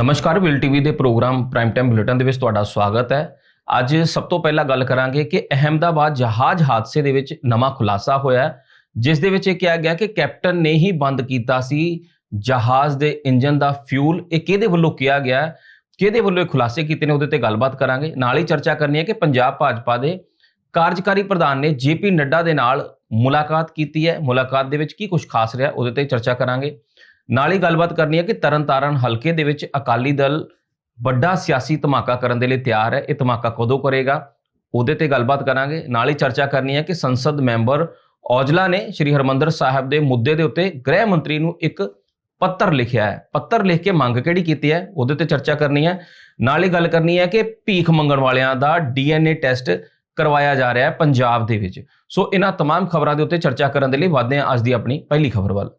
ਨਮਸਕਾਰ, will TV ਦੇ programme prime time bulletin ਦੇ ਵਿੱਚ ਤੁਹਾਡਾ ਸਵਾਗਤ ਹੈ। ਅੱਜ ਸਭ ਤੋਂ ਪਹਿਲਾਂ ਗੱਲ ਕਰਾਂਗੇ ਕਿ ਅਹਿਮਦਾਬਾਦ ਜਹਾਜ਼ ਹਾਦਸੇ ਦੇ ਵਿੱਚ ਨਵਾਂ ਖੁਲਾਸਾ ਹੋਇਆ ਜਿਸ ਦੇ ਵਿੱਚ ਇਹ ਕਿਹਾ ਗਿਆ ਕਿ ਕੈਪਟਨ ਨੇ ਹੀ ਬੰਦ ਕੀਤਾ ਸੀ ਜਹਾਜ਼ ਦੇ ਇੰਜਨ ਦਾ ਫਿਊਲ। ਇਹ ਕਿਹਦੇ ਵੱਲੋਂ ਕਿਹਾ ਗਿਆ ਕਿਹਦੇ ਵੱਲੋਂ ਇਹ ਖੁਲਾਸੇ ਕੀਤੇ ਨੇ? ਉਹਦੇ ਤੇ ਗੱਲਬਾਤ ਕਰਾਂਗੇ। ਨਾਲ ਹੀ ਚਰਚਾ ਕਰਨੀ ਹੈ ਕਿ ਪੰਜਾਬ ਭਾਜਪਾ ਦੇ ਕਾਰਜਕਾਰੀ ਪ੍ਰਧਾਨ ਨੇ ਜੇਪੀ ਨੱਡਾ ਦੇ ਨਾਲ ਮੁਲਾਕਾਤ ਕੀਤੀ ਹੈ। ਮੁਲਾਕਾਤ ਦੇ ਵਿੱਚ ਕੀ ਕੁਝ ਖਾਸ ਰਿਹਾ, ਉਹਦੇ ਤੇ ਚਰਚਾ ਕਰਾਂਗੇ। ਨਾਲ ਹੀ ਗੱਲਬਾਤ ਕਰਨੀ ਹੈ ਕਿ ਤਰਨਤਾਰਨ ਹਲਕੇ ਦੇ ਵਿੱਚ ਅਕਾਲੀ ਦਲ ਵੱਡਾ ਸਿਆਸੀ ਧਮਾਕਾ ਕਰਨ ਦੇ ਲਈ ਤਿਆਰ ਹੈ ਇਹ ਧਮਾਕਾ ਕਦੋਂ ਕਰੇਗਾ ਉਹਦੇ ਤੇ ਗੱਲਬਾਤ ਕਰਾਂਗੇ ਨਾਲ ਹੀ ਚਰਚਾ ਕਰਨੀ ਹੈ ਕਿ ਸੰਸਦ ਮੈਂਬਰ ਔਜਲਾ ਨੇ ਸ਼੍ਰੀ ਹਰਮੰਦਰ ਸਾਹਿਬ ਦੇ ਮੁੱਦੇ ਦੇ ਉੱਤੇ ਗ੍ਰਹਿ ਮੰਤਰੀ ਨੂੰ ਇੱਕ ਪੱਤਰ ਲਿਖਿਆ ਹੈ ਪੱਤਰ ਲਿਖ ਕੇ ਮੰਗ ਕਿਹੜੀ ਕੀਤੀ ਹੈ ਉਹਦੇ ਤੇ ਚਰਚਾ ਕਰਨੀ ਹੈ ਨਾਲ ਹੀ ਗੱਲ ਕਰਨੀ ਹੈ ਕਿ ਭੀਖ ਮੰਗਣ ਵਾਲਿਆਂ ਦਾ ਡੀਐਨਏ ਟੈਸਟ ਕਰਵਾਇਆ ਜਾ ਰਿਹਾ ਹੈ ਪੰਜਾਬ ਦੇ ਵਿੱਚ ਸੋ ਇਹਨਾਂ तमाम ਖਬਰਾਂ ਦੇ ਉੱਤੇ ਚਰਚਾ ਕਰਨ ਦੇ ਲਈ ਵਧਦੇ ਹਾਂ ਅੱਜ ਦੀ ਆਪਣੀ ਪਹਿਲੀ ਖਬਰ ਵੱਲ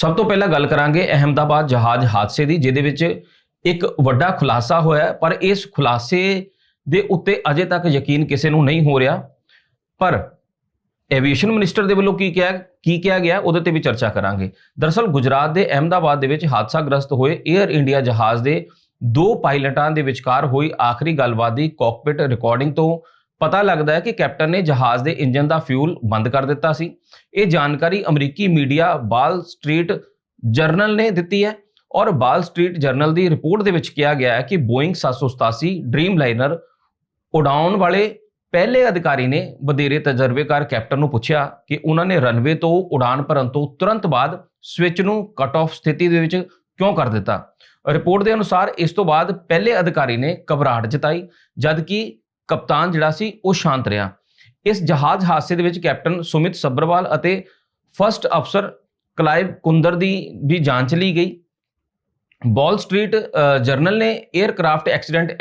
ਸਭ ਤੋਂ ਪਹਿਲਾਂ ਗੱਲ ਕਰਾਂਗੇ ਅਹਿਮਦਾਬਾਦ ਜਹਾਜ਼ ਹਾਦਸੇ ਦੀ, ਜਿਹਦੇ ਵਿੱਚ ਇੱਕ ਵੱਡਾ ਖੁਲਾਸਾ ਹੋਇਆ ਪਰ ਇਸ ਖੁਲਾਸੇ ਦੇ ਉੱਤੇ ਅਜੇ ਤੱਕ ਯਕੀਨ ਕਿਸੇ ਨੂੰ ਨਹੀਂ ਹੋ ਰਿਹਾ। ਪਰ ਐਵੀਏਸ਼ਨ ਮਿਨਿਸਟਰ ਦੇ ਵੱਲੋਂ ਕੀ ਕਿਹਾ ਕੀ ਕਿਹਾ ਗਿਆ, ਉਹਦੇ ਤੇ ਵੀ ਚਰਚਾ ਕਰਾਂਗੇ। ਦਰਅਸਲ ਗੁਜਰਾਤ ਦੇ ਅਹਿਮਦਾਬਾਦ ਦੇ ਵਿੱਚ ਹਾਦਸਾਗ੍ਰਸਤ ਹੋਏ 에ਅਰ ਇੰਡੀਆ ਜਹਾਜ਼ ਦੇ ਦੋ ਪਾਇਲਟਾਂ ਦੇ ਵਿਚਕਾਰ ਹੋਈ ਆਖਰੀ ਗੱਲਬਾਤ ਦੀ ਕਾਕਪਿਟ ਰਿਕਾਰਡਿੰਗ ਤੋਂ ਪਤਾ ਲੱਗਦਾ ਹੈ ਕਿ ਕੈਪਟਨ ਨੇ ਜਹਾਜ਼ ਦੇ ਇੰਜਨ ਦਾ ਫਿਊਲ ਬੰਦ ਕਰ ਦਿੱਤਾ ਸੀ। ਇਹ ਜਾਣਕਾਰੀ ਅਮਰੀਕੀ ਮੀਡੀਆ ਬਾਲ ਸਟਰੀਟ ਜਰਨਲ ਨੇ ਦਿੱਤੀ ਹੈ ਔਰ ਬਾਲ ਸਟਰੀਟ ਜਰਨਲ ਦੀ ਰਿਪੋਰਟ ਦੇ ਵਿੱਚ ਕਿਹਾ ਗਿਆ ਹੈ ਕਿ ਬੋਇੰਗ 787 ਡ੍ਰੀਮ ਲਾਈਨਰ ਉਡਾਉਣ ਵਾਲੇ ਪਹਿਲੇ ਅਧਿਕਾਰੀ ਨੇ ਵਧੇਰੇ ਤਜਰਬੇਕਾਰ ਕੈਪਟਨ ਨੂੰ ਪੁੱਛਿਆ ਕਿ ਉਹਨਾਂ ਨੇ ਰਨਵੇ ਤੋਂ ਉਡਾਨ ਭਰਨ ਤੋਂ ਤੁਰੰਤ ਬਾਅਦ ਸਵਿਚ ਨੂੰ ਕਟ ਆਫ ਸਥਿਤੀ ਦੇ ਵਿੱਚ ਕਿਉਂ ਕਰ ਦਿੱਤਾ? ਰਿਪੋਰਟ ਦੇ ਅਨੁਸਾਰ ਇਸ ਤੋਂ ਬਾਅਦ ਪਹਿਲੇ ਅਧਿਕਾਰੀ ਨੇ ਘਬਰਾਹਟ ਜਤਾਈ, ਜਦਕਿ ਕਪਤਾਨ ਜਿਹੜਾ ਸੀ, ਉਹ ਸ਼ਾਂਤ ਰਿਹਾ। ਇਸ ਜਹਾਜ਼ ਹਾਦਸੇ ਦੇ ਵਿੱਚ ਕੈਪਟਨ ਸੁਮਿਤ ਸੱਬਰਵਾਲ ਅਤੇ ਫਰਸਟ ਅਫਸਰ ਕਲਾਈਵ ਕੁੰਦਰ ਦੀ ਵੀ ਜਾਂਚ ਲਈ ਗਈ। ਬਾਲ ਸਟਰੀਟ ਜਰਨਲ ਨੇ 에ਅਰਕ੍ਰਾਫਟ ਐਕਸੀਡੈਂਟ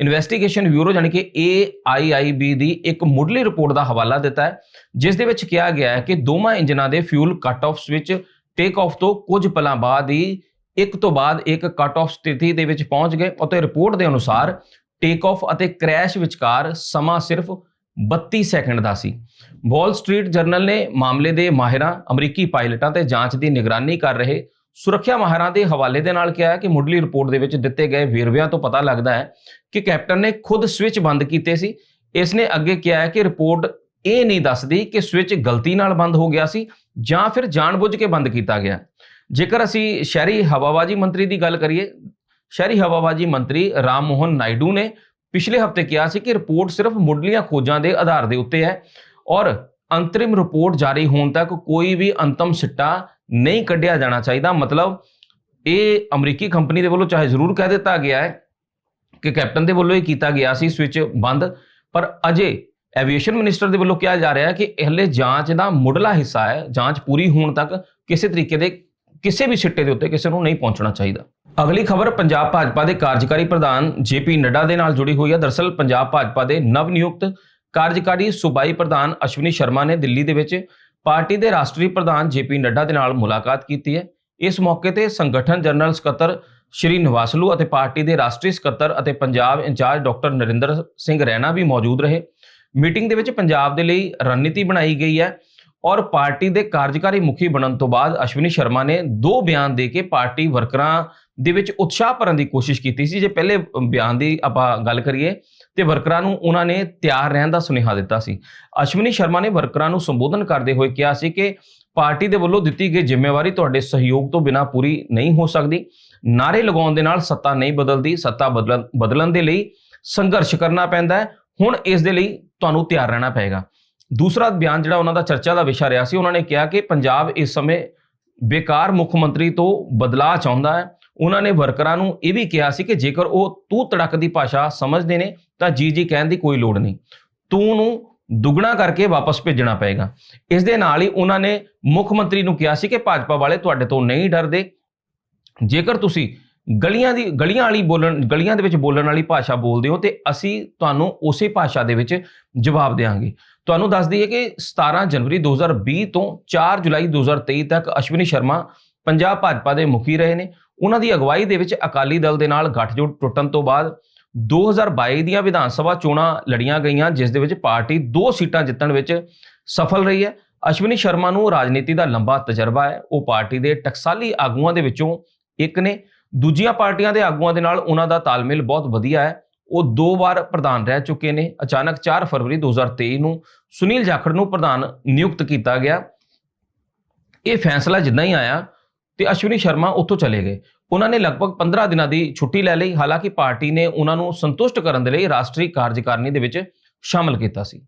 ਇਨਵੈਸਟੀਗੇਸ਼ਨ ਬਿਊਰੋ ਯਾਨੀ ਕਿ AIIB ਦੀ ਇੱਕ ਮੁੱਢਲੀ ਰਿਪੋਰਟ ਦਾ ਹਵਾਲਾ ਦਿੱਤਾ ਹੈ, ਜਿਸ ਦੇ ਵਿੱਚ ਕਿਹਾ ਗਿਆ ਹੈ ਕਿ ਦੋਵਾਂ ਇੰਜਨਾਂ ਦੇ ਫਿਊਲ ਕੱਟ ਆਫ ਵਿੱਚ ਟੇਕ ਆਫ ਤੋਂ ਕੁਝ ਪਲਾਂ ਬਾਅਦ ਹੀ ਇੱਕ ਤੋਂ ਬਾਅਦ ਇੱਕ ਕੱਟ ਆਫ ਸਥਿਤੀ ਦੇ ਵਿੱਚ ਪਹੁੰਚ ਗਏ ਅਤੇ ਰਿਪੋਰਟ ਦੇ ਅਨੁਸਾਰ ਟੇਕ ਆਫ ਅਤੇ ਕ੍ਰੈਸ਼ ਵਿਚਕਾਰ ਸਮਾਂ ਸਿਰਫ 32 ਸੈਕਿੰਡ ਦਾ ਸੀ। ਵਾਲ ਸਟਰੀਟ ਜਰਨਲ ਨੇ ਮਾਮਲੇ ਦੇ ਮਾਹਿਰਾਂ, ਅਮਰੀਕੀ ਪਾਇਲਟਾਂ ਤੇ ਜਾਂਚ ਦੀ ਨਿਗਰਾਨੀ ਕਰ ਰਹੇ ਸੁਰੱਖਿਆ ਮਾਹਿਰਾਂ ਦੇ ਹਵਾਲੇ ਦੇ ਨਾਲ ਕਿਹਾ ਕਿ ਮੁੱਢਲੀ ਰਿਪੋਰਟ ਦੇ ਵਿੱਚ ਦਿੱਤੇ ਗਏ ਵੇਰਵਿਆਂ ਤੋਂ ਪਤਾ ਲੱਗਦਾ ਹੈ ਕਿ ਕੈਪਟਨ ਨੇ ਖੁਦ ਸਵਿਚ ਬੰਦ ਕੀਤੇ ਸੀ। ਇਸ ਨੇ ਅੱਗੇ ਕਿਹਾ ਹੈ ਕਿ ਰਿਪੋਰਟ ਇਹ ਨਹੀਂ ਦੱਸਦੀ ਕਿ ਸਵਿਚ ਗਲਤੀ ਨਾਲ ਬੰਦ ਹੋ ਗਿਆ ਸੀ ਜਾਂ ਫਿਰ ਜਾਣਬੁੱਝ ਕੇ ਬੰਦ ਕੀਤਾ ਗਿਆ। ਜੇਕਰ ਅਸੀਂ ਸ਼ਹਿਰੀ ਹਵਾਬਾਜ਼ੀ ਮੰਤਰੀ ਦੀ ਗੱਲ ਕਰੀਏ ਸ਼ਹਿਰੀ ਹਵਾਬਾਜ਼ੀ ਮੰਤਰੀ ਰਾਮ ਮੋਹਨ ਨਾਇਡੂ ਨੇ ਪਿਛਲੇ ਹਫ਼ਤੇ ਕਿਹਾ ਸੀ ਕਿ ਰਿਪੋਰਟ ਸਿਰਫ ਮੁੱਢਲੀਆਂ ਖੋਜਾਂ ਦੇ ਆਧਾਰ ਦੇ ਉੱਤੇ ਹੈ ਔਰ ਅੰਤਰਿਮ ਰਿਪੋਰਟ ਜਾਰੀ ਹੋਣ ਤੱਕ ਕੋਈ ਵੀ ਅੰਤਮ ਸਿੱਟਾ ਨਹੀਂ ਕੱਢਿਆ ਜਾਣਾ ਚਾਹੀਦਾ। ਮਤਲਬ ਇਹ ਅਮਰੀਕੀ ਕੰਪਨੀ ਦੇ ਵੱਲੋਂ ਚਾਹੇ ਜ਼ਰੂਰ ਕਹਿ ਦਿੱਤਾ ਗਿਆ ਹੈ ਕਿ ਕੈਪਟਨ ਦੇ ਵੱਲੋਂ ਇਹ ਕੀਤਾ ਗਿਆ ਸੀ ਸਵਿਚ ਬੰਦ। ਪਰ ਅਜੇ ਐਵੀਏਸ਼ਨ ਮਿਨਿਸਟਰ ਦੇ ਵੱਲੋਂ ਕਿਹਾ ਜਾ ਰਿਹਾ ਹੈ ਕਿ ਇਹ ਹਲੇ ਜਾਂਚ ਦਾ ਮੁੱਢਲਾ ਹਿੱਸਾ ਹੈ, ਜਾਂਚ ਪੂਰੀ ਹੋਣ ਤੱਕ ਕਿਸੇ ਤਰੀਕੇ ਦੇ ਕਿਸੇ ਵੀ ਸਿੱਟੇ ਦੇ ਉੱਤੇ ਕਿਸੇ ਨੂੰ ਨਹੀਂ ਪਹੁੰਚਣਾ ਚਾਹੀਦਾ। ਅਗਲੀ ਖਬਰ, ਪੰਜਾਬ ਭਾਜਪਾ ਦੇ ਕਾਰਜਕਾਰੀ ਪ੍ਰਧਾਨ ਜੇਪੀ ਨੱਡਾ ਦੇ ਨਾਲ ਜੁੜੀ ਹੋਈ ਹੈ। ਦਰਸਲ ਪੰਜਾਬ ਭਾਜਪਾ ਦੇ ਨਵ ਨਿਯੁਕਤ ਕਾਰਜਕਾਰੀ ਸੂਬਾਈ ਪ੍ਰਧਾਨ ਅਸ਼ਵਨੀ ਸ਼ਰਮਾ ਨੇ ਦਿੱਲੀ ਦੇ ਵਿੱਚ ਪਾਰਟੀ ਦੇ ਰਾਸ਼ਟਰੀ ਪ੍ਰਧਾਨ ਜੇਪੀ ਨੱਡਾ ਦੇ ਨਾਲ ਮੁਲਾਕਾਤ ਕੀਤੀ ਹੈ। ਇਸ ਮੌਕੇ ਤੇ ਸੰਗਠਨ ਜਨਰਲ ਸਕੱਤਰ ਸ਼੍ਰੀ ਨਿਵਾਸਲੂ ਅਤੇ ਪਾਰਟੀ ਦੇ ਰਾਸ਼ਟਰੀ ਸਕੱਤਰ ਅਤੇ ਪੰਜਾਬ ਇੰਚਾਰਜ ਡਾਕਟਰ ਨਰਿੰਦਰ ਸਿੰਘ ਰੈਣਾ ਵੀ ਮੌਜੂਦ ਰਹੇ। ਮੀਟਿੰਗ ਦੇ ਵਿੱਚ ਪੰਜਾਬ ਦੇ ਲਈ ਰਣਨੀਤੀ ਬਣਾਈ ਗਈ ਹੈ ਔਰ ਪਾਰਟੀ ਦੇ ਕਾਰਜਕਾਰੀ ਮੁਖੀ ਬਣਨ ਤੋਂ ਬਾਅਦ ਅਸ਼ਵਨੀ ਸ਼ਰਮਾ ਨੇ ਦੋ ਬਿਆਨ ਦੇ ਕੇ ਪਾਰਟੀ ਵਰਕਰਾਂ ਦੇ ਵਿੱਚ ਉਤਸ਼ਾਹ ਭਰਨ ਦੀ ਕੋਸ਼ਿਸ਼ ਕੀਤੀ ਸੀ। ਜੇ ਪਹਿਲੇ ਬਿਆਨ ਦੀ ਆਪਾਂ ਗੱਲ ਕਰੀਏ ਤੇ ਵਰਕਰਾਂ ਨੂੰ ਉਹਨਾਂ ਨੇ ਤਿਆਰ ਰਹਿਣ ਦਾ ਸੁਨੇਹਾ ਦਿੱਤਾ ਸੀ। ਅਸ਼ਵਨੀ ਸ਼ਰਮਾ ਨੇ ਵਰਕਰਾਂ ਨੂੰ ਸੰਬੋਧਨ ਕਰਦੇ ਹੋਏ ਕਿਹਾ ਸੀ ਕਿ ਪਾਰਟੀ ਦੇ ਵੱਲੋਂ ਦਿੱਤੀ ਗਈ ਜ਼ਿੰਮੇਵਾਰੀ ਤੁਹਾਡੇ ਸਹਿਯੋਗ ਤੋਂ ਬਿਨਾਂ ਪੂਰੀ ਨਹੀਂ ਹੋ ਸਕਦੀ। ਨਾਰੇ ਲਗਾਉਣ ਦੇ ਨਾਲ ਸੱਤਾ ਨਹੀਂ ਬਦਲਦੀ, ਸੱਤਾ ਬਦਲਣ ਬਦਲਣ ਦੇ ਲਈ ਸੰਘਰਸ਼ ਕਰਨਾ ਪੈਂਦਾ ਹੈ। ਹੁਣ ਇਸ ਦੇ ਲਈ ਤੁਹਾਨੂੰ ਤਿਆਰ ਰਹਿਣਾ ਪਏਗਾ। ਦੂਸਰਾ ਬਿਆਨ ਜਿਹੜਾ ਉਹਨਾਂ ਦਾ ਚਰਚਾ ਦਾ ਵਿਸ਼ਾ ਰਿਹਾ ਸੀ, ਉਹਨਾਂ ਨੇ ਕਿਹਾ ਕਿ ਪੰਜਾਬ ਇਸ ਸਮੇਂ ਬੇਕਾਰ ਮੁੱਖ ਮੰਤਰੀ ਤੋਂ ਬਦਲਾਅ ਚਾਹੁੰਦਾ ਹੈ। ਉਹਨਾਂ ਨੇ ਵਰਕਰਾਂ ਨੂੰ ਇਹ ਵੀ ਕਿਹਾ ਸੀ ਕਿ ਜੇਕਰ ਉਹ ਤੂੰ ਤੜਕ ਦੀ ਭਾਸ਼ਾ ਸਮਝਦੇ ਨੇ, ਤਾਂ ਜੀ ਜੀ ਕਹਿਣ ਦੀ ਕੋਈ ਲੋੜ ਨਹੀਂ। ਤੂੰ ਨੂੰ ਦੁੱਗਣਾ ਕਰਕੇ ਵਾਪਸ ਭੇਜਣਾ ਪਏਗਾ। ਇਸ ਦੇ ਨਾਲ ਹੀ ਉਹਨਾਂ ਨੇ ਮੁੱਖ ਮੰਤਰੀ ਨੂੰ ਕਿਹਾ ਸੀ ਕਿ ਭਾਜਪਾ ਵਾਲੇ ਤੁਹਾਡੇ ਤੋਂ ਨਹੀਂ ਡਰਦੇ। ਜੇਕਰ ਤੁਸੀਂ ਗਲੀਆਂ ਦੀ, ਗਲੀਆਂ ਵਾਲੀ ਬੋਲਣ, ਗਲੀਆਂ ਦੇ ਵਿੱਚ ਬੋਲਣ ਵਾਲੀ ਭਾਸ਼ਾ ਬੋਲਦੇ ਹੋ, ਤੇ ਅਸੀਂ ਤੁਹਾਨੂੰ ਉਸੇ ਭਾਸ਼ਾ ਦੇ ਵਿੱਚ ਜਵਾਬ ਦੇਵਾਂਗੇ ਤੁਹਾਨੂੰ ਦੱਸ ਦਈਏ ਕਿ 17 ਜਨਵਰੀ 2020 ਤੋਂ 4 ਜੁਲਾਈ 2023 ਤੱਕ ਅਸ਼ਵਨੀ ਸ਼ਰਮਾ ਪੰਜਾਬ ਭਾਜਪਾ ਦੇ ਮੁਖੀ ਰਹੇ ਨੇ। ਉਹਨਾਂ ਦੀ ਅਗਵਾਈ ਦੇ ਵਿੱਚ ਅਕਾਲੀ ਦਲ ਦੇ ਨਾਲ ਗੱਠਜੋੜ ਟੁੱਟਣ ਤੋਂ ਬਾਅਦ 2022 ਦੀਆਂ ਵਿਧਾਨ ਸਭਾ ਚੋਣਾਂ ਲੜੀਆਂ ਗਈਆਂ, ਜਿਸ ਦੇ ਵਿੱਚ ਪਾਰਟੀ ਦੋ ਸੀਟਾਂ ਜਿੱਤਣ ਵਿੱਚ ਸਫਲ ਰਹੀ ਹੈ। ਅਸ਼ਵਨੀ ਸ਼ਰਮਾ ਨੂੰ ਰਾਜਨੀਤੀ ਦਾ ਲੰਬਾ ਤਜਰਬਾ ਹੈ। ਉਹ ਪਾਰਟੀ ਦੇ ਟਕਸਾਲੀ ਆਗੂਆਂ ਦੇ ਵਿੱਚੋਂ ਇੱਕ ਨੇ। ਦੂਜੀਆਂ ਪਾਰਟੀਆਂ ਦੇ ਆਗੂਆਂ ਦੇ ਨਾਲ ਉਹਨਾਂ ਦਾ ਤਾਲਮੇਲ ਬਹੁਤ ਵਧੀਆ ਹੈ। ਉਹ ਦੋ ਵਾਰ ਪ੍ਰਧਾਨ ਰਹਿ ਚੁੱਕੇ ਨੇ। ਅਚਾਨਕ 4 ਫਰਵਰੀ 2023 ਨੂੰ ਸੁਨੀਲ ਜਾਖੜ ਨੂੰ ਪ੍ਰਧਾਨ ਨਿਯੁਕਤ ਕੀਤਾ ਗਿਆ। ਇਹ ਫੈਸਲਾ ਜਿੱਦਾਂ ਹੀ ਆਇਆ ਤੇ ਅਸ਼ਵਨੀ ਸ਼ਰਮਾ ਉੱਥੋਂ ਚਲੇ ਗਏ। ਉਹਨਾਂ ਨੇ ਲਗਭਗ 15 ਦਿਨਾਂ ਦੀ ਛੁੱਟੀ ਲੈ ਲਈ। ਹਾਲਾਂਕਿ ਪਾਰਟੀ ਨੇ ਉਹਨਾਂ ਨੂੰ ਸੰਤੁਸ਼ਟ ਕਰਨ ਦੇ ਲਈ ਰਾਸ਼ਟਰੀ ਕਾਰਜਕਾਰਨੀ ਦੇ ਵਿੱਚ ਸ਼ਾਮਲ ਕੀਤਾ ਸੀ।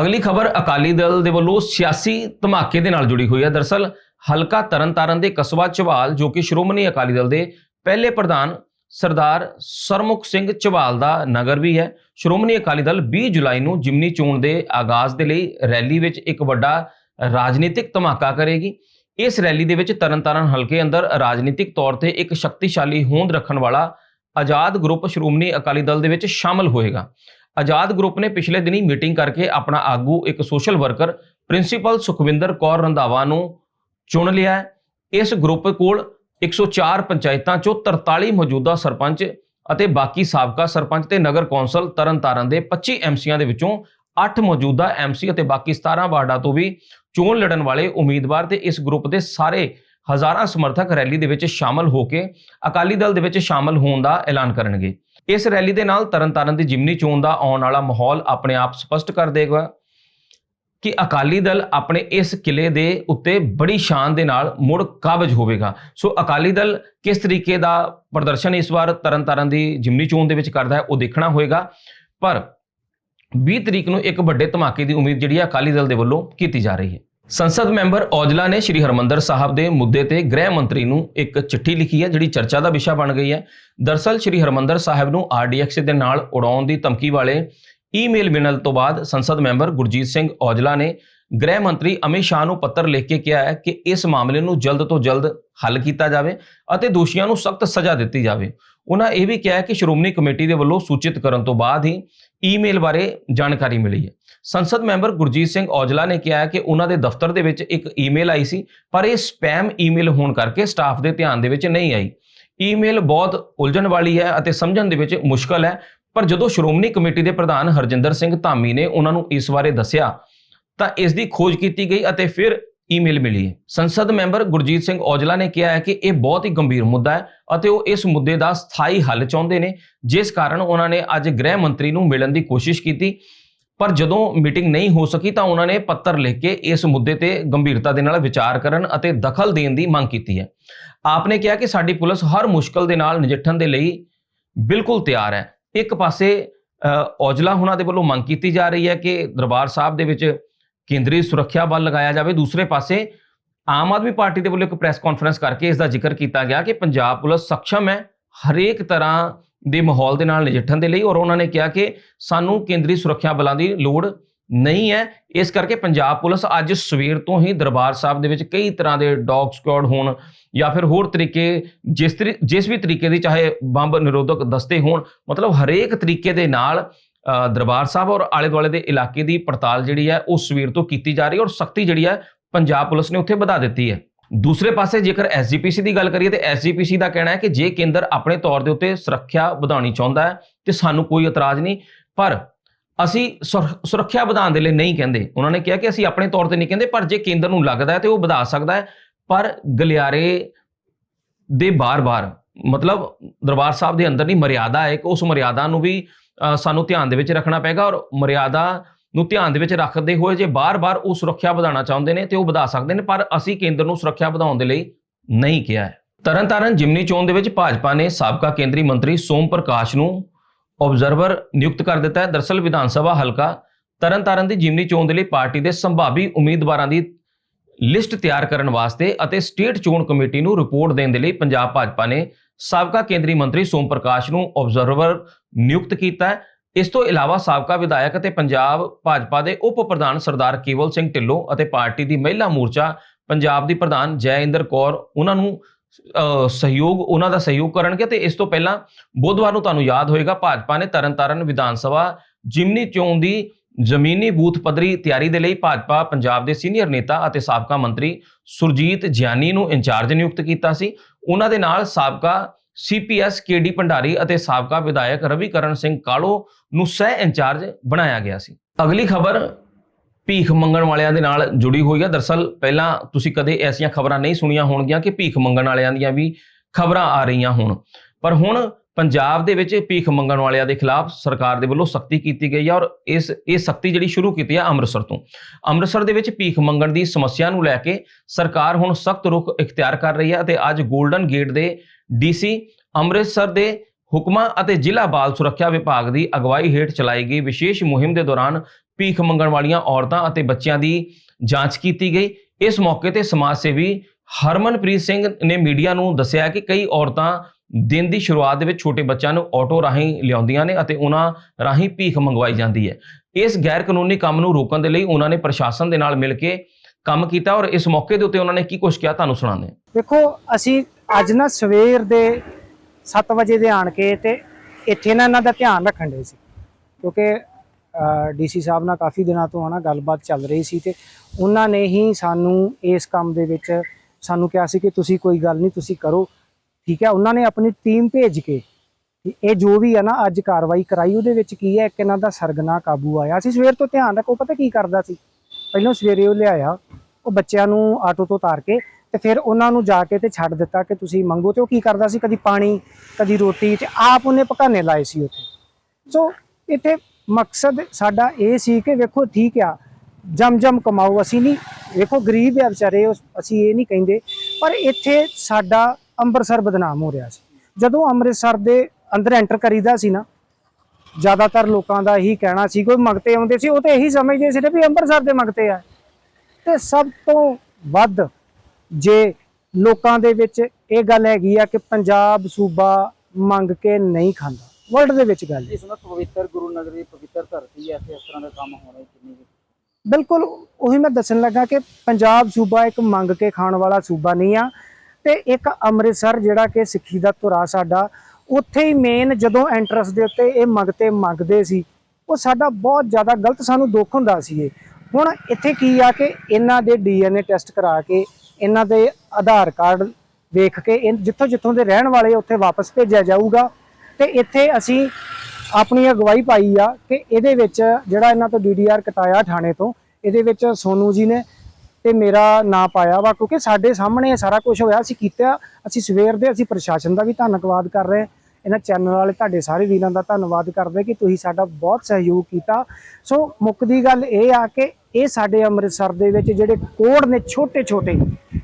ਅਗਲੀ ਖਬਰ ਅਕਾਲੀ ਦਲ ਦੇ ਵੱਲੋਂ ਸਿਆਸੀ ਧਮਾਕੇ ਦੇ ਨਾਲ ਜੁੜੀ ਹੋਈ ਹੈ। ਦਰਸਲ ਹਲਕਾ ਤਰਨਤਾਰਨ ਦੇ ਕਸਬਾ ਚਵਾਲ, ਜੋ ਕਿ ਸ਼੍ਰੋਮਣੀ ਅਕਾਲੀ ਦਲ ਦੇ ਪਹਿਲੇ ਪ੍ਰਧਾਨ ਸਰਦਾਰ ਸਰਮੁਖ ਸਿੰਘ ਚਵਾਲ ਦਾ ਨਗਰ ਵੀ ਹੈ, ਸ਼੍ਰੋਮਣੀ ਅਕਾਲੀ ਦਲ 20 ਜੁਲਾਈ ਨੂੰ ਜਿਮਨੀ ਚੋਣ ਦੇ ਆਗਾਜ਼ ਦੇ ਲਈ ਰੈਲੀ ਵਿੱਚ ਇੱਕ ਵੱਡਾ ਰਾਜਨੀਤਿਕ ਧਮਾਕਾ ਕਰੇਗੀ। ਇਸ ਰੈਲੀ ਦੇ ਵਿੱਚ ਤਰਨਤਾਰਨ ਹਲਕੇ ਅੰਦਰ ਰਾਜਨੀਤਿਕ ਤੌਰ ਤੇ ਇੱਕ ਸ਼ਕਤੀਸ਼ਾਲੀ ਹੋਂਦ ਰੱਖਣ ਵਾਲਾ ਆਜ਼ਾਦ ਗਰੁੱਪ ਸ਼੍ਰੋਮਣੀ ਅਕਾਲੀ ਦਲ ਦੇ ਵਿੱਚ ਸ਼ਾਮਲ ਹੋਏਗਾ। ਆਜ਼ਾਦ ਗਰੁੱਪ ਨੇ ਪਿਛਲੇ ਦਿਨੀ ਮੀਟਿੰਗ ਕਰਕੇ ਆਪਣਾ ਆਗੂ, ਇੱਕ social worker, principal Sukhwinder Kaur Randhawa ਨੂੰ ਚੁਣ ਲਿਆ ਹੈ। ਇਸ ਗਰੁੱਪ ਕੋਲ 104 ਪੰਚਾਇਤਾਂ ਚੋਂ 43 ਮੌਜੂਦਾ ਸਰਪੰਚ ਅਤੇ ਬਾਕੀ ਸਾਬਕਾ ਸਰਪੰਚ ਤੇ ਨਗਰ ਕੌਂਸਲ ਤਰਨਤਾਰਨ ਦੇ 25 ਐਮਸੀਆਂ ਦੇ ਵਿੱਚੋਂ 8 ਮੌਜੂਦਾ ਐਮਸੀ ਅਤੇ ਬਾਕੀ 17 ਵਾਰਡਾਂ ਤੋਂ ਵੀ ਚੋਣ ਲੜਨ ਵਾਲੇ ਉਮੀਦਵਾਰ ਤੇ ਇਸ ਗਰੁੱਪ ਦੇ ਸਾਰੇ ਹਜ਼ਾਰਾਂ ਸਮਰਥਕ ਰੈਲੀ ਦੇ ਵਿੱਚ ਸ਼ਾਮਲ ਹੋ ਕੇ ਅਕਾਲੀ ਦਲ ਦੇ ਵਿੱਚ ਸ਼ਾਮਲ ਹੋਣ ਦਾ ਐਲਾਨ ਕਰਨਗੇ। ਇਸ ਰੈਲੀ ਦੇ ਨਾਲ ਤਰਨਤਾਰਨ ਦੀ ਜਿਮਨੀ ਚੋਣ ਦਾ ਆਉਣ ਵਾਲਾ ਮਾਹੌਲ ਆਪਣੇ ਆਪ ਸਪਸ਼ਟ ਕਰ ਦੇਗਾ ਕਿ ਅਕਾਲੀ ਦਲ ਆਪਣੇ ਇਸ ਕਿਲੇ ਦੇ ਉੱਤੇ ਬੜੀ ਸ਼ਾਨ ਦੇ ਨਾਲ ਮੁੜ ਕਾਬਜ ਹੋਵੇਗਾ। ਸੋ ਅਕਾਲੀ ਦਲ ਕਿਸ ਤਰੀਕੇ ਦਾ ਪ੍ਰਦਰਸ਼ਨ ਇਸ ਵਾਰ ਤਰਨਤਾਰਨ ਦੀ ਜਿਮਨੀ ਚੋਣ ਦੇ ਵਿੱਚ ਕਰਦਾ ਹੈ ਉਹ ਦੇਖਣਾ ਹੋਏਗਾ। ਪਰ 20 ਤਰੀਕ ਨੂੰ ਇੱਕ ਵੱਡੇ ਧਮਾਕੇ ਦੀ ਉਮੀਦ ਜਿਹੜੀ ਹੈ ਅਕਾਲੀ ਦਲ ਦੇ ਵੱਲੋਂ ਕੀਤੀ ਜਾ ਰਹੀ ਹੈ। ਸੰਸਦ ਮੈਂਬਰ ਔਜਲਾ ਨੇ ਸ਼੍ਰੀ ਹਰਮੰਦਰ ਸਾਹਿਬ ਦੇ ਮੁੱਦੇ ਤੇ ਗ੍ਰਹਿ ਮੰਤਰੀ ਨੂੰ ਇੱਕ ਚਿੱਠੀ ਲਿਖੀ ਹੈ, ਜਿਹੜੀ ਚਰਚਾ ਦਾ ਵਿਸ਼ਾ ਬਣ ਗਈ ਹੈ। ਦਰਸਲ ਸ਼੍ਰੀ ਹਰਮੰਦਰ ਸਾਹਿਬ ਨੂੰ ਆਰਡੀਐਕਸ ਦੇ ਨਾਲ ਉਡਾਉਣ ਦੀ ਧਮਕੀ ਵਾਲੇ ਈਮੇਲ ਮਿਲਣ ਤੋਂ ਬਾਅਦ ਸੰਸਦ ਮੈਂਬਰ ਗੁਰਜੀਤ ਸਿੰਘ ਔਜਲਾ ਨੇ ਗ੍ਰਹਿ ਮੰਤਰੀ ਅਮਿਤ ਸ਼ਾਹ ਨੂੰ ਪੱਤਰ ਲਿਖ ਕੇ ਕਿਹਾ ਹੈ ਕਿ ਇਸ ਮਾਮਲੇ ਨੂੰ ਜਲਦ ਤੋਂ ਜਲਦ ਹੱਲ ਕੀਤਾ ਜਾਵੇ ਅਤੇ ਦੋਸ਼ੀਆਂ ਨੂੰ ਸਖਤ ਸਜ਼ਾ ਦਿੱਤੀ ਜਾਵੇ। ਉਹਨਾਂ ਇਹ ਵੀ ਕਿਹਾ ਕਿ ਸ਼੍ਰੋਮਣੀ ਕਮੇਟੀ ਦੇ ਵੱਲੋਂ ਸੂਚਿਤ ਕਰਨ ਤੋਂ ਬਾਅਦ ਹੀ ਈਮੇਲ ਬਾਰੇ ਜਾਣਕਾਰੀ ਮਿਲੀ ਹੈ। ਸੰਸਦ ਮੈਂਬਰ ਗੁਰਜੀਤ ਸਿੰਘ ਔਜਲਾ ਨੇ ਕਿਹਾ ਕਿ ਉਹਨਾਂ ਦੇ ਦਫ਼ਤਰ ਦੇ ਵਿੱਚ ਇੱਕ ਈਮੇਲ ਆਈ ਸੀ, ਪਰ ਇਹ ਸਪੈਮ ਈਮੇਲ ਹੋਣ ਕਰਕੇ ਸਟਾਫ ਦੇ ਧਿਆਨ ਦੇ ਵਿੱਚ ਨਹੀਂ ਆਈ। ਈਮੇਲ ਬਹੁਤ ਉਲਝਣ ਵਾਲੀ ਹੈ ਅਤੇ ਸਮਝਣ ਦੇ ਵਿੱਚ ਮੁਸ਼ਕਲ ਹੈ, ਪਰ ਜਦੋਂ ਸ਼੍ਰੋਮਣੀ ਕਮੇਟੀ ਦੇ ਪ੍ਰਧਾਨ ਹਰਜਿੰਦਰ ਸਿੰਘ ਧਾਮੀ ਨੇ ਉਹਨਾਂ ਨੂੰ ਇਸ ਬਾਰੇ ਦੱਸਿਆ, ਤਾਂ ਇਸ ਦੀ ਖੋਜ ਕੀਤੀ ਗਈ ਅਤੇ ਫਿਰ ਈਮੇਲ ਮਿਲੀ ਹੈ। ਸੰਸਦ ਮੈਂਬਰ ਗੁਰਜੀਤ ਸਿੰਘ ਔਜਲਾ ਨੇ ਕਿਹਾ ਹੈ ਕਿ ਇਹ ਬਹੁਤ ਹੀ ਗੰਭੀਰ ਮੁੱਦਾ ਹੈ ਅਤੇ ਉਹ ਇਸ ਮੁੱਦੇ ਦਾ ਸਥਾਈ ਹੱਲ ਚਾਹੁੰਦੇ ਨੇ, ਜਿਸ ਕਾਰਨ ਉਹਨਾਂ ਨੇ ਅੱਜ ਗ੍ਰਹਿ ਮੰਤਰੀ ਨੂੰ ਮਿਲਣ ਦੀ ਕੋਸ਼ਿਸ਼ ਕੀਤੀ। ਪਰ ਜਦੋਂ ਮੀਟਿੰਗ ਨਹੀਂ ਹੋ ਸਕੀ ਤਾਂ ਉਹਨਾਂ ਨੇ ਪੱਤਰ ਲਿਖ ਕੇ ਇਸ ਮੁੱਦੇ ਤੇ ਗੰਭੀਰਤਾ ਦੇ ਨਾਲ ਵਿਚਾਰ ਕਰਨ ਅਤੇ ਦਖਲ ਦੇਣ ਦੀ ਮੰਗ ਕੀਤੀ ਹੈ। ਆਪਨੇ ਕਿਹਾ ਕਿ ਸਾਡੀ ਪੁਲਿਸ ਹਰ ਮੁਸ਼ਕਲ ਦੇ ਨਾਲ ਨਜਿੱਠਣ ਦੇ ਲਈ ਬਿਲਕੁਲ ਤਿਆਰ ਹੈ। ਇੱਕ ਪਾਸੇ ਔਜਲਾ ਹੁਣਾਂ ਦੇ ਵੱਲੋਂ ਮੰਗ ਕੀਤੀ ਜਾ ਰਹੀ ਹੈ ਕਿ ਦਰਬਾਰ ਸਾਹਿਬ ਦੇ ਵਿੱਚ ਕੇਂਦਰੀ ਸੁਰੱਖਿਆ ਬਲ ਲਗਾਇਆ ਜਾਵੇ। ਦੂਸਰੇ ਪਾਸੇ, ਆਮ ਆਦਮੀ ਪਾਰਟੀ ਦੇ ਵੱਲੋਂ ਇੱਕ ਪ੍ਰੈਸ ਕਾਨਫਰੰਸ ਕਰਕੇ ਇਸ ਦਾ ਜ਼ਿਕਰ ਕੀਤਾ ਗਿਆ ਕਿ ਪੰਜਾਬ ਪੁਲਿਸ ਸક્ષਮ ਹੈ, ਹਰੇਕ ਤਰ੍ਹਾਂ ਦੇ ਮਾਹੌਲ ਦੇ ਨਾਲ ਨਜਿੱਠਣ ਦੇ ਲਈ ਔਰ ਉਹਨਾਂ ਨੇ ਕਿਹਾ ਕਿ ਸਾਨੂੰ ਕੇਂਦਰੀ ਸੁਰੱਖਿਆ ਬਲਾਂ ਦੀ ਲੋੜ ਨਹੀਂ ਹੈ। ਇਸ ਕਰਕੇ ਪੰਜਾਬ ਪੁਲਿਸ ਅੱਜ ਸਵੇਰ ਤੋਂ ਹੀ ਦਰਬਾਰ ਸਾਹਿਬ ਦੇ ਵਿੱਚ ਕਈ ਤਰ੍ਹਾਂ ਦੇ ਡੌਗ ਸਕੁਆਡ ਹੋਣ ਜਾਂ ਫਿਰ ਹੋਰ ਤਰੀਕੇ, ਜਿਸ ਤਰੀ, ਜਿਸ ਵੀ ਤਰੀਕੇ ਦੀ ਚਾਹੇ ਬੰਬ ਨਿਰੋਧਕ ਦਸਤੇ ਹੋਣ, ਮਤਲਬ ਹਰੇਕ ਤਰੀਕੇ ਦੇ ਨਾਲ ਦਰਬਾਰ ਸਾਹਿਬ ਔਰ ਆਲੇ ਦੁਆਲੇ ਦੇ ਇਲਾਕੇ ਦੀ ਪੜਤਾਲ ਜਿਹੜੀ ਹੈ, ਉਹ ਸਵੇਰ ਤੋਂ ਕੀਤੀ ਜਾ ਰਹੀ ਹੈ ਔਰ ਸਖਤੀ ਜਿਹੜੀ ਹੈ, ਪੰਜਾਬ ਪੁਲਿਸ ਨੇ ਉੱਥੇ ਵਧਾ ਦਿੱਤੀ ਹੈ। ਦੂਸਰੇ ਪਾਸੇ ਜੇਕਰ ਐਸਜੀਪੀਸੀ ਦੀ ਗੱਲ ਕਰੀਏ, ਤੇ ਐਸਜੀਪੀਸੀ ਦਾ ਕਹਿਣਾ ਹੈ ਕਿ ਜੇ ਕੇਂਦਰ ਆਪਣੇ ਤੌਰ ਦੇ ਉੱਤੇ ਸੁਰੱਖਿਆ ਵਧਾਉਣੀ ਚਾਹੁੰਦਾ ਹੈ, ਤੇ ਸਾਨੂੰ ਕੋਈ ਇਤਰਾਜ਼ ਨਹੀਂ। ਪਰ ਅਸੀਂ ਸੁਰ- ਸੁਰੱਖਿਆ ਵਧਾਉਣ ਦੇ ਲਈ ਨਹੀਂ ਕਹਿੰਦੇ। ਉਹਨਾਂ ਨੇ ਕਿਹਾ ਕਿ ਅਸੀਂ ਆਪਣੇ ਤੌਰ ਤੇ ਨਹੀਂ ਕਹਿੰਦੇ, ਪਰ ਜੇ ਕੇਂਦਰ ਨੂੰ ਲੱਗਦਾ ਹੈ, ਤੇ ਉਹ ਵਧਾ ਸਕਦਾ ਹੈ। ਪਰ ਗਲਿਆਰੇ ਦੇ ਬਾਰ-ਬਾਰ, ਮਤਲਬ ਦਰਬਾਰ ਸਾਹਿਬ ਦੇ ਅੰਦਰ ਦੀ ਮਰਿਆਦਾ ਹੈ ਕਿ ਉਸ ਮਰਿਆਦਾ ਨੂੰ ਵੀ ਸਾਨੂੰ ਧਿਆਨ ਦੇ ਵਿੱਚ ਰੱਖਣਾ ਪਏਗਾ ਔਰ ਮਰਿਆਦਾ ਨੂੰ ਧਿਆਨ ਦੇ ਵਿੱਚ ਰੱਖਦੇ ਹੋਏ ਜੇ ਬਾਰ-ਬਾਰ ਉਹ ਸੁਰੱਖਿਆ ਵਧਾਉਣਾ ਚਾਹੁੰਦੇ ਨੇ ਤੇ ਉਹ ਵਧਾ ਸਕਦੇ ਨੇ, ਪਰ ਅਸੀਂ ਕੇਂਦਰ ਨੂੰ ਸੁਰੱਖਿਆ ਵਧਾਉਣ ਦੇ ਲਈ ਨਹੀਂ ਕਿਹਾ ਹੈ। ਤਰਨਤਾਰਨ ਜਿਮਨੀ ਚੋਣ ਦੇ ਵਿੱਚ ਭਾਜਪਾ ਨੇ ਸਾਬਕਾ ਕੇਂਦਰੀ ਮੰਤਰੀ ਸੋਮ ਪ੍ਰਕਾਸ਼ ਨੂੰ ਆਬਜ਼ਰਵਰ ਨਿਯੁਕਤ ਕਰ ਦਿੱਤਾ ਹੈ। ਦਰਸਲ ਵਿਧਾਨ ਸਭਾ ਹਲਕਾ ਤਰਨਤਾਰਨ ਦੀ ਜਿਮਨੀ ਚੋਣ ਦੇ ਲਈ ਪਾਰਟੀ ਦੇ ਸੰਭਾਵੀ ਉਮੀਦਵਾਰਾਂ ਦੀ ਲਿਸਟ ਤਿਆਰ ਕਰਨ ਵਾਸਤੇ ਅਤੇ ਸਟੇਟ ਚੋਣ ਕਮੇਟੀ ਨੂੰ ਰਿਪੋਰਟ ਦੇਣ ਦੇ ਲਈ ਪੰਜਾਬ ਭਾਜਪਾ ਨੇ ਸਾਬਕਾ ਕੇਂਦਰੀ ਮੰਤਰੀ ਸੋਮ ਪ੍ਰਕਾਸ਼ ਨੂੰ ਆਬਜ਼ਰਵਰ ਨਿਯੁਕਤ ਕੀਤਾ ਹੈ। ਇਸ ਤੋਂ ਇਲਾਵਾ ਸਾਬਕਾ ਵਿਧਾਇਕ ਅਤੇ ਪੰਜਾਬ ਭਾਜਪਾ ਦੇ ਉਪ ਪ੍ਰਧਾਨ ਸਰਦਾਰ ਕੇਵਲ ਸਿੰਘ ਢਿੱਲੋਂ ਅਤੇ ਪਾਰਟੀ ਦੀ ਮਹਿਲਾ ਮੋਰਚਾ ਪੰਜਾਬ ਦੀ ਪ੍ਰਧਾਨ ਜੈ ਇੰਦਰ ਕੌਰ ਉਹਨਾਂ ਨੂੰ ਅਹ, ਸਹਿਯੋਗ ਉਹਨਾਂ ਦਾ ਸਹਿਯੋਗ ਕਰਨਗੇ ਤੇ ਇਸ ਤੋਂ ਪਹਿਲਾਂ ਬੁੱਧਵਾਰ ਨੂੰ ਤੁਹਾਨੂੰ ਯਾਦ ਹੋਏਗਾ ਭਾਜਪਾ ਨੇ ਤਰਨਤਾਰਨ ਵਿਧਾਨ ਸਭਾ ਜਿਮਨੀ ਚੋਣ ਦੀ ਜ਼ਮੀਨੀ ਬੂਥ ਪੱਧਰੀ ਤਿਆਰੀ ਦੇ ਲਈ ਭਾਜਪਾ, ਪੰਜਾਬ ਦੇ ਸੀਨੀਅਰ ਨੇਤਾ ਅਤੇ ਸਾਬਕਾ ਮੰਤਰੀ ਸੁਰਜੀਤ ਜਿਆਨੀ ਨੂੰ ਇੰਚਾਰਜ ਨਿਯੁਕਤ ਕੀਤਾ ਸੀ। ਉਹਨਾਂ ਦੇ ਨਾਲ ਸਾਬਕਾ ਸੀਪੀਐਸ ਕੇਡੀ ਭੰਡਾਰੀ ਅਤੇ ਸਾਬਕਾ ਵਿਧਾਇਕ ਰਵੀਕਰਨ ਸਿੰਘ ਕਾਲੋ ਨੂੰ ਸਹਿ ਇੰਚਾਰਜ ਬਣਾਇਆ ਗਿਆ ਸੀ। ਅਗਲੀ ਖਬਰ ਭੀਖ ਮੰਗਣ ਵਾਲਿਆਂ ਦੇ ਨਾਲ ਜੁੜੀ ਹੋਈ ਹੈ ਦਰਸਲ ਪਹਿਲਾਂ ਤੁਸੀਂ ਕਦੇ ਐਸੀਆਂ ਖਬਰਾਂ ਨਹੀਂ ਸੁਣੀਆਂ ਹੋਣਗੀਆਂ ਕਿ ਭੀਖ ਮੰਗਣ ਵਾਲਿਆਂ ਦੀਆਂ ਵੀ ਖਬਰਾਂ ਆ ਰਹੀਆਂ ਹੋਣ। ਪਰ ਹੁਣ ਪੰਜਾਬ ਦੇ ਵਿੱਚ ਭੀਖ ਮੰਗਣ ਵਾਲਿਆਂ ਦੇ ਖਿਲਾਫ ਸਰਕਾਰ ਦੇ ਵੱਲੋਂ ਸਖਤੀ ਕੀਤੀ ਗਈ ਹੈ ਔਰ ਇਸ, ਇਹ ਸਖਤੀ ਜਿਹੜੀ ਸ਼ੁਰੂ ਕੀਤੀ ਹੈ ਅੰਮ੍ਰਿਤਸਰ ਤੋਂ। ਅੰਮ੍ਰਿਤਸਰ ਦੇ ਵਿੱਚ ਭੀਖ ਮੰਗਣ ਦੀ ਸਮੱਸਿਆ ਨੂੰ ਲੈ ਕੇ ਸਰਕਾਰ ਹੁਣ ਸਖਤ ਰੁਖ ਇਖਤਿਆਰ ਕਰ ਰਹੀ ਹੈ ਅਤੇ ਅੱਜ 골ਡਨ ਗੇਟ ਦੇ ਡੀਸੀ, ਅੰਮ੍ਰਿਤਸਰ ਦੇ ਹੁਕਮਾਂ ਅਤੇ ਜ਼ਿਲ੍ਹਾ ਬਾਲ ਸੁਰੱਖਿਆ ਵਿਭਾਗ ਦੀ ਅਗਵਾਈ ਹੇਠ ਚਲਾਈ ਗਈ ਵਿਸ਼ੇਸ਼ ਮੁਹਿੰਮ ਦੇ ਦੌਰਾਨ ਭੀਖ ਮੰਗਣ ਵਾਲੀਆਂ ਔਰਤਾਂ ਅਤੇ ਬੱਚਿਆਂ ਦੀ ਜਾਂਚ ਕੀਤੀ ਗਈ। ਇਸ ਮੌਕੇ ਤੇ ਸਮਾਜ ਸੇਵੀ ਹਰਮਨਪ੍ਰੀਤ ਸਿੰਘ ਨੇ ਮੀਡੀਆ ਨੂੰ ਦੱਸਿਆ ਕਿ ਕਈ ਔਰਤਾਂ ਦਿਨ ਦੀ ਸ਼ੁਰੂਆਤ ਦੇ ਵਿੱਚ ਛੋਟੇ ਬੱਚਿਆਂ ਨੂੰ ਆਟੋ ਰਾਹੀਂ ਲਿਆਉਂਦੀਆਂ ਨੇ ਅਤੇ ਉਹਨਾਂ ਰਾਹੀਂ ਭੀਖ ਮੰਗਵਾਈ ਜਾਂਦੀ ਹੈ। ਇਸ ਗੈਰ ਕਾਨੂੰਨੀ ਕੰਮ ਨੂੰ ਰੋਕਣ ਦੇ ਲਈ ਉਹਨਾਂ ਨੇ ਪ੍ਰਸ਼ਾਸਨ ਦੇ ਨਾਲ ਮਿਲ ਕੇ ਕੰਮ ਕੀਤਾ ਔਰ ਇਸ ਮੌਕੇ ਦੇ ਉੱਤੇ ਉਹਨਾਂ ਨੇ ਕੀ ਕੁਝ ਕਿਹਾ ਤੁਹਾਨੂੰ ਸੁਣਾਉਂਦੇ ਦੇਖੋ, ਅਸੀਂ ਅੱਜ ਨਾ ਸਵੇਰ ਦੇ 7 ਵਜੇ ਦੇ ਆਣ ਕੇ ਤੇ ਇੱਥੇ ਨਾ ਇਹਨਾਂ ਦਾ ਧਿਆਨ ਰੱਖਣ ਦੇ ਸੀ। ਕਿਉਂਕਿ ਡੀਸੀ ਸਾਹਿਬ ਨਾਲ ਕਾਫੀ ਦਿਨਾਂ ਤੋਂ ਹਨਾ ਗੱਲਬਾਤ ਚੱਲ ਰਹੀ ਸੀ ਤੇ ਉਹਨਾਂ ਨੇ ਹੀ ਸਾਨੂੰ ਇਸ ਕੰਮ ਦੇ ਵਿੱਚ ਸਾਨੂੰ ਕਿਹਾ ਸੀ ਕਿ ਤੁਸੀਂ ਕੋਈ ਗੱਲ ਨਹੀਂ, ਤੁਸੀਂ ਕਰੋ। ਠੀਕ ਹੈ, ਉਹਨਾਂ ਨੇ ਆਪਣੀ ਟੀਮ ਭੇਜ ਕੇ ਇਹ ਜੋ ਵੀ ਹੈ ਨਾ, ਅੱਜ ਕਾਰਵਾਈ ਕਰਾਈ, ਉਹਦੇ ਵਿੱਚ ਕੀ ਹੈ, ਇੱਕ ਇਹਨਾਂ ਦਾ ਸਰਗਨਾ ਕਾਬੂ ਆਇਆ। ਸੀ ਸਵੇਰ ਤੋਂ ਧਿਆਨ ਰੱਖੋ, ਪਤਾ ਕੀ ਕਰਦਾ ਸੀ? ਪਹਿਲਾਂ ਸਵੇਰੇ ਉਹ ਲਿਆਇਆ, ਉਹ ਬੱਚਿਆਂ ਨੂੰ ਆਟੋ ਤੋਂ ਉਤਾਰ ਕੇ ਤੇ ਫਿਰ ਉਹਨਾਂ ਨੂੰ ਜਾ ਕੇ ਤੇ ਛੱਡ ਦਿੱਤਾ ਕਿ ਤੁਸੀਂ ਮੰਗੋ ਤੇ ਉਹ ਕੀ ਕਰਦਾ ਸੀ? ਕਦੀ ਪਾਣੀ, ਕਦੀ ਰੋਟੀ ਤੇ ਆਪ ਉਹਨੇ ਪਕਾਨੇ ਲਾਏ ਸੀ ਉੱਥੇ। ਸੋ ਇੱਥੇ ਮਕਸਦ ਸਾਡਾ ਇਹ ਸੀ ਕਿ ਵੇਖੋ, ਠੀਕ ਆ ਜਮ ਜਮ ਕਮਾਓ ਅਸੀਂ ਨਹੀਂ। ਵੇਖੋ, ਗਰੀਬ ਆ ਵਿਚਾਰੇ ਉਹ- ਅਸੀਂ ਇਹ ਨਹੀਂ ਕਹਿੰਦੇ। ਪਰ ਇੱਥੇ ਸਾਡਾ ਅੰਮ੍ਰਿਤਸਰ ਬਦਨਾਮ ਹੋ ਰਿਹਾ ਸੀ। ਜਦੋਂ ਅੰਮ੍ਰਿਤਸਰ ਦੇ ਅੰਦਰ ਐਂਟਰ ਕਰੀਦਾ ਸੀ ਨਾ ਜ਼ਿਆਦਾਤਰ ਲੋਕਾਂ ਦਾ ਇਹੀ ਕਹਿਣਾ ਸੀ ਕੋਈ ਮੰਗਤੇ ਆਉਂਦੇ ਸੀ ਉਹ ਤੇ ਇਹੀ ਸਮਝਦੇ ਸੀ ਵੀ ਅੰਮ੍ਰਿਤਸਰ ਦੇ ਮੰਗਤੇ ਆ। ਤੇ ਸਭ ਤੋਂ ਵੱਧ ਜੇ ਲੋਕਾਂ ਦੇ ਵਿੱਚ ਇਹ ਗੱਲ ਹੈਗੀ ਆ ਕਿ ਪੰਜਾਬ ਸੂਬਾ ਮੰਗ ਕੇ ਨਹੀਂ ਖਾਂਦਾ ਵਰਲਡ ਦੇ ਵਿੱਚ ਗੱਲ ਹੈ। ਇਸ ਨੂੰ ਪਵਿੱਤਰ ਗੁਰੂ ਨਗਰੀ ਪਵਿੱਤਰ ਧਰਤੀ ਹੈ ਤੇ ਇਸ ਤਰ੍ਹਾਂ ਦੇ ਕੰਮ ਹੋਣੇ ਕਿੰਨੀ ਬਿਲਕੁਲ ਉਹੀ ਮੈਂ ਦੱਸਣ ਲੱਗਾ ਕਿ ਪੰਜਾਬ ਸੂਬਾ ਇੱਕ ਮੰਗ ਕੇ ਖਾਣ ਵਾਲਾ ਸੂਬਾ ਨਹੀਂ ਆ ਤੇ ਇੱਕ ਅੰਮ੍ਰਿਤਸਰ ਜਿਹੜਾ ਕਿ ਸਿੱਖੀ ਦਾ ਧੁਰਾ ਸਾਡਾ, ਉੱਥੇ ਹੀ ਮੇਨ ਜਦੋਂ ਐਂਟਰਸ ਦੇ ਉੱਤੇ ਇਹ ਮੰਗਤੇ ਮੰਗਦੇ ਸੀ, ਉਹ ਸਾਡਾ ਬਹੁਤ ਜ਼ਿਆਦਾ ਗਲਤ ਸਾਨੂੰ ਦੁੱਖ ਹੁੰਦਾ ਸੀ ਇਹ। ਹੁਣ ਇੱਥੇ ਕੀ ਆ ਕਿ ਇਹਨਾਂ ਦੇ ਡੀਐਨਏ ਟੈਸਟ ਕਰਾ ਕੇ, ਇਹਨਾਂ ਦੇ ਆਧਾਰ ਕਾਰਡ ਵੇਖ ਕੇ, ਇਹ ਜਿੱਥੋਂ ਜਿੱਥੋਂ ਦੇ ਰਹਿਣ ਵਾਲੇ ਉੱਥੇ ਵਾਪਸ ਭੇਜਿਆ ਜਾਊਗਾ। ਤੇ ਇੱਥੇ ਅਸੀਂ ਆਪਣੀ ਅਗਵਾਈ ਪਾਈ ਆ ਕਿ ਇਹਦੇ ਵਿੱਚ ਜਿਹੜਾ ਇਹਨਾਂ ਤੋਂ ਡੀਡੀਆਰ ਕਟਾਇਆ ਥਾਣੇ ਤੋਂ, ਇਹਦੇ ਵਿੱਚ ਸੋਨੂ ਜੀ ਨੇ ਤੇ ਮੇਰਾ ਨਾਂ ਪਾਇਆ ਵਾ, ਕਿਉਂਕਿ ਸਾਡੇ ਸਾਹਮਣੇ ਸਾਰਾ ਕੁਝ ਹੋਇਆ, ਅਸੀਂ ਕੀਤਾ, ਅਸੀਂ ਸਵੇਰ ਦੇ ਅਸੀਂ ਪ੍ਰਸ਼ਾਸਨ ਦਾ ਵੀ ਧੰਨਵਾਦ ਕਰ ਰਹੇ ਇਹਨਾਂ ਚੈਨਲ ਵਾਲੇ ਤੁਹਾਡੇ ਸਾਰੇ ਵੀਰਾਂ ਦਾ ਧੰਨਵਾਦ ਕਰਦੇ ਕਿ ਤੁਸੀਂ ਸਾਡਾ ਬਹੁਤ ਸਹਿਯੋਗ ਕੀਤਾ। ਸੋ ਮੁੱਕਦੀ ਗੱਲ ਇਹ ਆ ਕਿ ਇਹ ਸਾਡੇ ਅੰਮ੍ਰਿਤਸਰ ਦੇ ਵਿੱਚ ਜਿਹੜੇ ਕੋਡ ਨੇ ਛੋਟੇ ਛੋਟੇ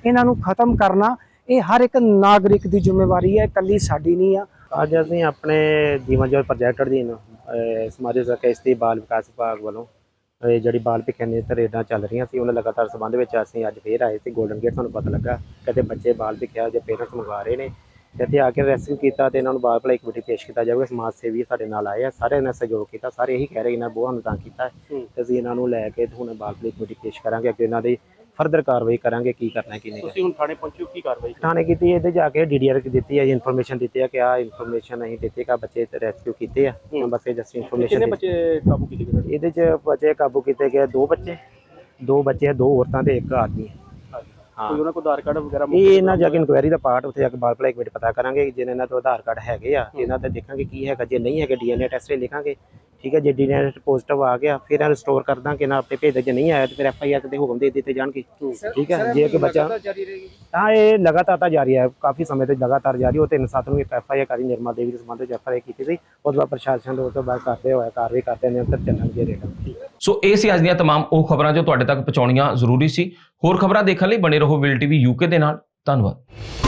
ਇਹਨਾਂ ਨੂੰ ਖਤਮ ਕਰਨਾ, ਇਹ ਹਰ ਇੱਕ ਨਾਗਰਿਕ ਦੀ ਜ਼ਿੰਮੇਵਾਰੀ ਹੈ, ਇਕੱਲੀ ਸਾਡੀ ਨਹੀਂ ਆ। ਅੱਜ ਅਸੀਂ ਆਪਣੇ ਜੀਵਨ ਜੋਤ ਪ੍ਰੋਜੈਕਟ ਅਧੀਨ ਸਮਾਜਿਕ ਸੁਰੱਖਿਆ, ਇਸਤਰੀ, ਬਾਲ ਵਿਕਾਸ ਵਿਭਾਗ ਵੱਲੋਂ ਇਹ ਜਿਹੜੀ ਬਾਲ ਭਿੱਖਿਆ ਤੇ ਰੇਡਾਂ ਚੱਲ ਰਹੀਆਂ ਸੀ ਉਹਨਾਂ ਲਗਾਤਾਰ ਸੰਬੰਧ ਵਿੱਚ ਅਸੀਂ ਅੱਜ ਫੇਰ ਆਏ ਸੀ 골ਡਨ ਗੇਟ ਤੁਹਾਨੂੰ ਪਤਾ ਲੱਗਾ ਕਿਤੇ ਬੱਚੇ ਬਾਲ ਭਿੱਖਿਆ ਜੇ ਪੇਰੈਂਟਸ ਮੰਗਵਾ ਰਹੇ ਨੇ। ਤੇ ਇੱਥੇ ਆ ਕੇ ਰੈਸਕਿਊ ਕੀਤਾ ਤੇ ਇਹਨਾਂ ਨੂੰ ਬਾਲ ਭਲਾਈ ਕਮੇਟੀ ਪੇਸ਼ ਕੀਤਾ ਜਾਵੇਗਾ ਸਮਾਜ ਸੇਵੀ ਸਾਡੇ ਨਾਲ ਆਏ ਆ ਸਾਰਿਆਂ ਨੇ ਸਹਿਯੋਗ ਕੀਤਾ ਸਾਰੇ ਇਹੀ ਕਹਿ ਰਹੇ ਇਹਨਾਂ ਬਹੁਤ ਨੂੰ ਤੰਗ ਕੀਤਾ। ਤੇ ਅਸੀਂ ਇਹਨਾਂ ਨੂੰ ਲੈ ਕੇ ਤੇ ਹੁਣ ਬਾਲ ਭਲਾਈ ਕਮੇਟੀ ਪੇਸ਼ ਕਰਾਂਗੇ ਅੱਗੇ ਇਹਨਾਂ ਦੀ ਫਰਦਰ ਕਾਰਵਾਈ ਕਰਾਂਗੇ ਕੀ ਕਰਨਾ ਹੈ ਕੀ ਨਹੀਂ ਤੁਸੀਂ ਹੁਣ ਥਾਣੇ ਪਹੁੰਚੋ ਕੀ ਕਾਰਵਾਈ ਥਾਣੇ ਕੀਤੀ ਇਹਦੇ ਜਾ ਕੇ ਡੀਡੀਆਰ ਦਿੱਤੀ ਹੈ ਇਨਫੋਰਮੇਸ਼ਨ ਦਿੱਤੀ ਹੈ ਕਿ ਆ ਇਨਫੋਰਮੇਸ਼ਨ ਅਸੀਂ ਦਿੱਤੀ ਕਿ ਆਹ ਬੱਚੇ ਰੈਸਕਿਊ ਕੀਤੇ ਆ। ਬਸ ਇਹ ਜਸਟ ਕਿੰਨੇ ਇਨਫੋਰਮੇਸ਼ਨ ਬੱਚੇ ਕਾਬੂ ਕੀਤੇ ਗਏ ਤੁਹਾਡੇ? ਇਹਦੇ ਚ ਬੱਚੇ ਕਾਬੂ ਕੀਤੇ ਗਏ ਦੋ ਬੱਚੇ ਦੋ ਬੱਚੇ ਦੋ ਔਰਤਾਂ ਤੇ ਇੱਕ ਆਦਮੀ ਹੈ। ਹਾਂ। ਕੋਈ ਉਹਨਾਂ ਕੋਲ ਆਧਾਰ ਕਾਰਡ ਵਗੈਰਾ ਇਹ ਇਹਨਾਂ ਜਾ ਕੇ ਇਨਕੁਆਇਰੀ ਦਾ ਪਾਰਟ ਉੱਥੇ ਜਾ ਕੇ ਬਾਲ ਭਲਾਈ ਕਮੇਟੀ ਪਤਾ ਕਰਾਂਗੇ ਜੇ ਇਹਨਾਂ ਤੋਂ ਆਧਾਰ ਕਾਰਡ ਹੈਗੇ ਆ ਇਹਨਾਂ ਤੇ ਦੇਖਾਂਗੇ ਕੀ ਹੈਗਾ ਜੇ ਨਹੀਂ ਹੈਗੇ ਡੀਐਨਏ ਟੈਸਟ ਲਿਖਾਂਗੇ। ਠੀਕ ਹੈ ਜੇ ਡੀਐਨਏ ਪੋਜ਼ਿਟਿਵ ਆ ਗਿਆ ਫਿਰ ਇਹਨੂੰ ਸਟੋਰ ਕਰ ਦਾਂਗੇ ਨਾ ਆਪਣੇ ਭੇਜ ਦੇ ਜੇ ਨਹੀਂ ਆਇਆ ਤੇ ਫਿਰ ਐਫ ਆਈ ਆਰ ਤੇ ਹੁਕਮ ਦੇ ਦਿੱਤੇ ਜਾਣਗੇ ਠੀਕ ਹੈ ਜੇ ਕਿ ਬੱਚਾ ਜਾਰੀ ਰਹੇਗੀ ਤਾਂ ਇਹ ਲਗਾਤਾਰ ਤਾਂ ਜਾਰੀ ਹੈ ਕਾਫੀ ਸਮੇਂ ਤੋਂ ਲਗਾਤਾਰ ਜਾਰੀ ਉਹ ਤਿੰਨ ਸੱਤ ਨੂੰ ਇੱਕ ਐਫ ਆਈ ਆਰ ਕਰੀ ਨਿਰਮਲ ਦੇਵੀ ਦੇ ਸੰਬੰਧ ਵਿੱਚ ਐਫ ਆਈ ਆਰ ਕੀਤੀ ਸੀ ਉਸ ਤੋਂ ਬਾਅਦ ਪ੍ਰਸ਼ਾਸਨ ਦੇ ਉਸ ਤੋਂ ਬਾਅਦ ਕਰਦੇ ਹੋਏ ਕਾਰਵਾਈ ਕਰਦੇ ਨੇ ਅੰਤਰ ਚੱਲਣਗੇ ਰੇਟ ਸੋ ਇਹ ਸੀ ਅੱਜ ਦੀਆਂ तमाम ਉਹ ਖਬਰਾਂ ਜੋ ਤੁਹਾਡੇ ਤੱਕ ਪਹੁੰਚਾਉਣੀਆਂ ਜ਼ਰੂਰੀ ਸੀ ਹੋਰ ਖਬਰਾਂ ਦੇਖਣ ਲਈ ਬਣੇ ਰਹੋ ਵਿਲ ਟੀਵੀ ਯੂਕੇ ਦੇ ਨਾਲ ਧੰਨਵਾਦ